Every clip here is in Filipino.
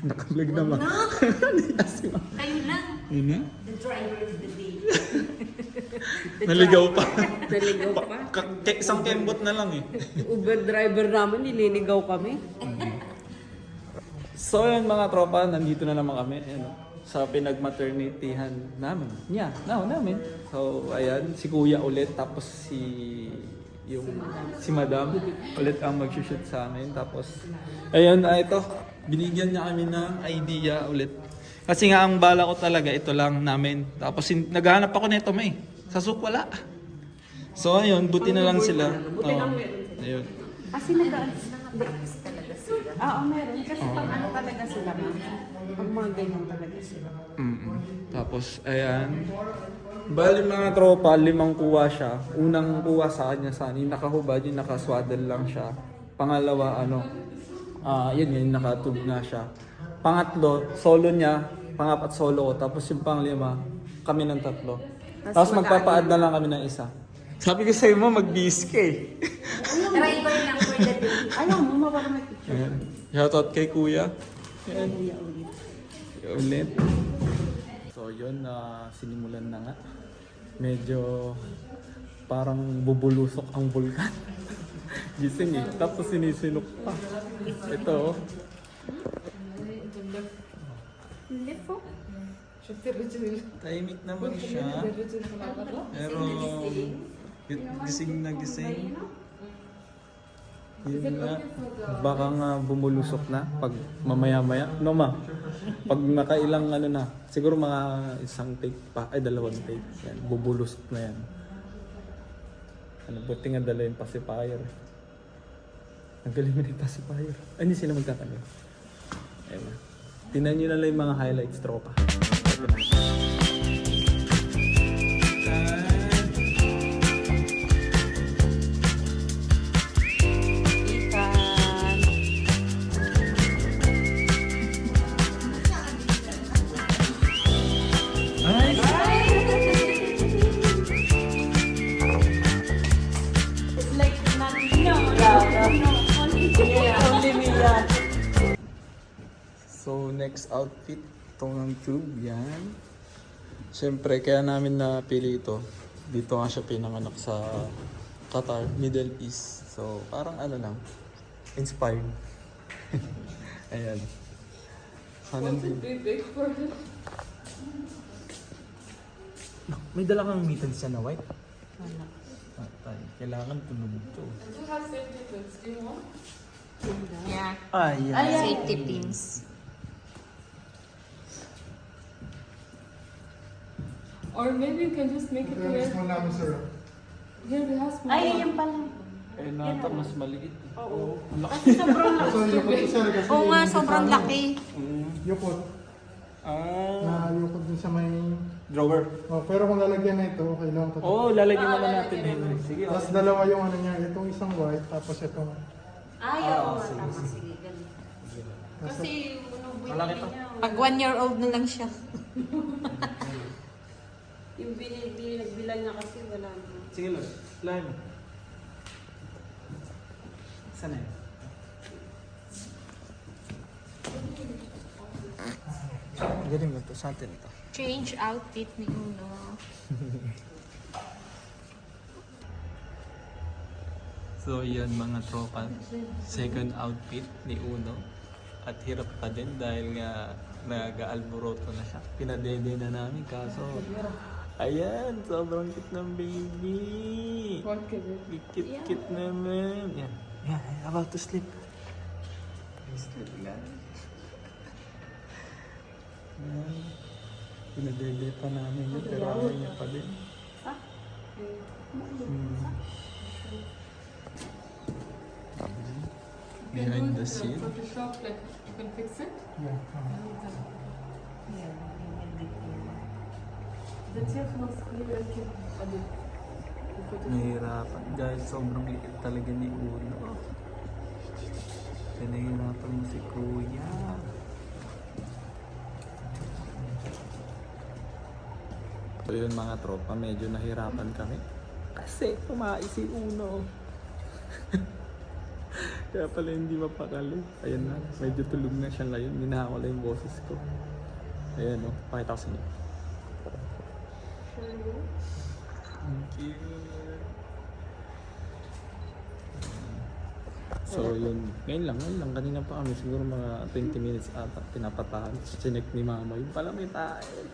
Nakablog naman. Yes, ma'am. Kayo lang. Yun na. The driver of the day. Naligaw pa. Naligaw pa. Ka- ka- isang kembot na lang eh. Uber driver namin, nililigaw kami. So yun mga tropa, nandito na naman kami ano, sa pinag-maternityhan namin. Niya, yeah, no, namin. So ayan, si kuya ulit, tapos si yung si madam ulit ang mag-shoot sa amin. Tapos ayun, ah, ito, binigyan niya kami ng idea ulit. Kasi nga ang bala ko talaga, ito lang namin. Tapos sin- naghahanap ako nito may. Sa souk wala. So ayun, buti na lang sila. Buti lang Oo. meron sila. Ayun. Kasi nag Breaks talaga sila. Oo, meron. Kasi pag ano talaga sila, ma'am. Pag mga ganyan talaga sila. Mm-mm. Tapos, ayan. Bali mga tropa, limang kuha siya. Unang kuha sa kanya sa yung nakahubad, yung nakaswaddle lang siya. Pangalawa, ano, ah yun yun, nakatub nga siya. Pangatlo, solo niya. Pangapat solo ko. Tapos yung panglima, kami ng tatlo. Tapos magpapaad na lang kami ng isa. Sabi ko sa'yo mo, mag-bis ka eh. Driver lang for the day. Ayaw mo, mapapamay picture. Ayan. Shoutout kay kuya. Ayan. Kuya ulit. ulit. So yun na sinimulan na nga. Medyo parang bubulusok ang vulkan. Gising eh. Tapos sinisinok pa. Ito oh. Tahimik naman siya. Pero gising na gising. Yun nga. Baka nga bumulusok na pag mamaya-maya. No ma? Pag nakailang ano na. Siguro mga isang take pa. Ay dalawang take. Yan. Bubulusok na yan. Ano, buti nga dala yung pacifier. Ang galing mo na yung pacifier. Ay, hindi sila magtatagal. Ayun na. Tingnan nyo na lang yung mga highlights, tropa. Ito na. Yan. So, next outfit, itong tube, yan. Siyempre, kaya namin napili ito. Dito nga siya pinanganak sa Qatar, Middle East. So, parang ano lang, inspired. Ayan. Sana May dala kang mittens siya na white? Ah, tayo. Kailangan tunog ito. Yeah. Ayan. Safety pins. Or maybe you can just make it Ito here. yung small namin, sir. Here we have small. Ay, yan pala. Eh, nata mas maliit. Oo. Laki. Kasi sobrang So, yukot ko, sir. Kasi Oo nga, yung sobrang sa- laki. Mm. Yukot. Ah. Na yukot din sa may... Drawer. Oh, pero kung lalagyan na ito, okay lang. Oo, oh, lalagyan naman natin yun. Sige. Tapos dalawa yung ano niya, itong isang white, tapos itong... Ay, Ah, oo. sige, Tama, sige. ganun. Kasi, unong Malaki binili to. niya. Pag one year old na lang siya. Yung binili, nagbilan niya kasi wala na. Sige lang. Lahat mo. Sana yun? Galing mo to. Sa atin ito. Change outfit ni Uno. So yan mga tropa. Second outfit ni Uno. At hirap pa din dahil nga nag-alboroto na siya. Pinadede na namin kaso Ayan, sobrang cute ng baby. What can it? Kit-kit naman. Yan. Yan, about to sleep. Sleep. Yan. Pinadede pa namin yun, pero ayaw niya pa din. Behind the scene. Photoshop, like you can fix it. Yeah. Nahihirapan dahil sobrang liit talaga ni Uno. Kaya nahihirapan mo si Kuya. So yun mga tropa, medyo nahirapan kami. Kasi kumain si Uno. Kaya pala hindi mapakali. Ayan na, medyo tulog na siya ngayon. Minahawa lang yung boses ko. Ayan o, pakita ko sa inyo. Thank you. So yun, ngayon lang, ngayon lang, kanina pa kami, siguro mga 20 minutes ata, pinapatahan. Chinek ni mama, yun pala may tayo.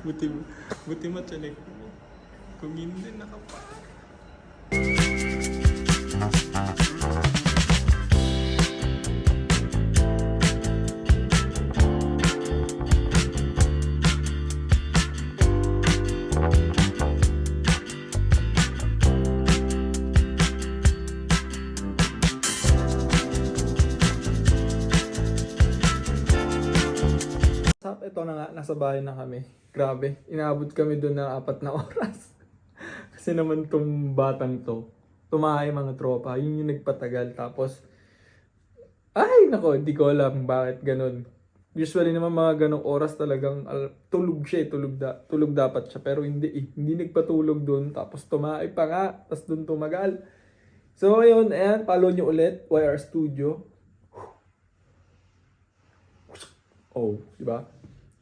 buti, buti machinek mo. Kung hindi, nakapa. Sap, ito na nga, nasa bahay na kami. Grabe, inaabot kami doon ng apat na oras. Kasi naman tong batang to, tumahay mga tropa, yun yung nagpatagal. Tapos, ay nako, hindi ko alam bakit ganun. Usually naman mga ganong oras talagang al- tulog siya eh, tulog, da, tulog dapat siya. Pero hindi eh, hindi nagpatulog doon. Tapos tumahay pa nga, tapos doon tumagal. So ayun, ayan, follow nyo ulit, YR Studio. Oh, di ba?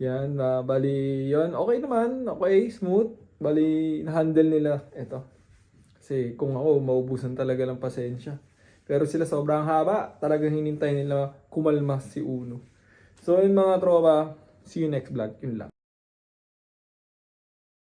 Yan, ah, bali, yon okay naman, okay, smooth. Bali, na-handle nila, eto. Kasi kung ako, maubusan talaga ng pasensya. Pero sila sobrang haba, talagang hinintay nila kumalma si Uno. So yun mga tropa, see you next vlog, yun lang.